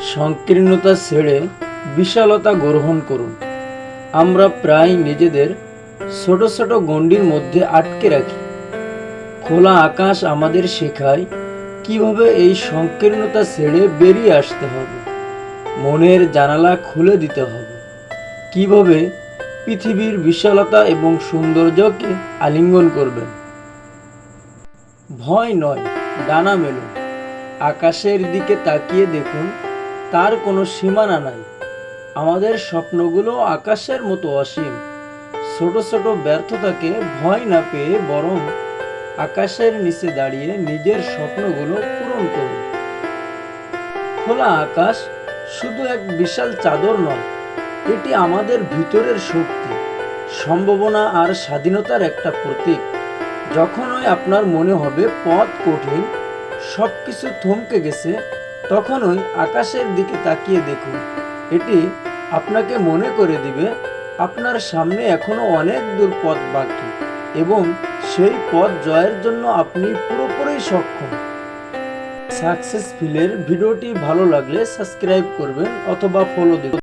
সংকীর্ণতা ছেড়ে বিশালতা গ্রহণ করুন। আমরা প্রায় নিজেদের ছোট ছোট গণ্ডির মধ্যে আটকে রাখি। খোলা আকাশ আমাদের শেখায় কীভাবে এই সংকীর্ণতা ছেড়ে বেরিয়ে আসতে হবে। মনের জানালা খুলে দিতে হবে। কীভাবে পৃথিবীর বিশালতা এবং সৌন্দর্যকে আলিঙ্গন করবেন। ভয় নয়, ডানা মেলুন। আকাশের দিকে তাকিয়ে দেখুন তার কোনো সীমানা নাই। আমাদের স্বপ্নগুলো আকাশের মতো অসীম। ছোট ছোট ব্যর্থতাকে ভয় না পেয়ে বরং আকাশের নিচে দাঁড়িয়ে নিজের স্বপ্নগুলো পূরণ করুন। খোলা আকাশ শুধু এক বিশাল চাদর নয়, এটি আমাদের ভিতরের শক্তি, সম্ভাবনা আর স্বাধীনতার একটা প্রতীক। যখনই আপনার মনে হবে পথ কঠিন সব কিছু থমকে গেছে তখনই আকাশের দিকে তাকিয়ে দেখুন। এটি আপনাকে মনে করে দিবে, আপনার সামনে এখনও অনেক দূর পথ বাকি এবং সেই পথ জয়ের জন্য আপনি পুরোপুরি সক্ষম। সাকসেসফুলের ভিডিওটি ভালো লাগলে সাবস্ক্রাইব করবেন অথবা ফলো দিন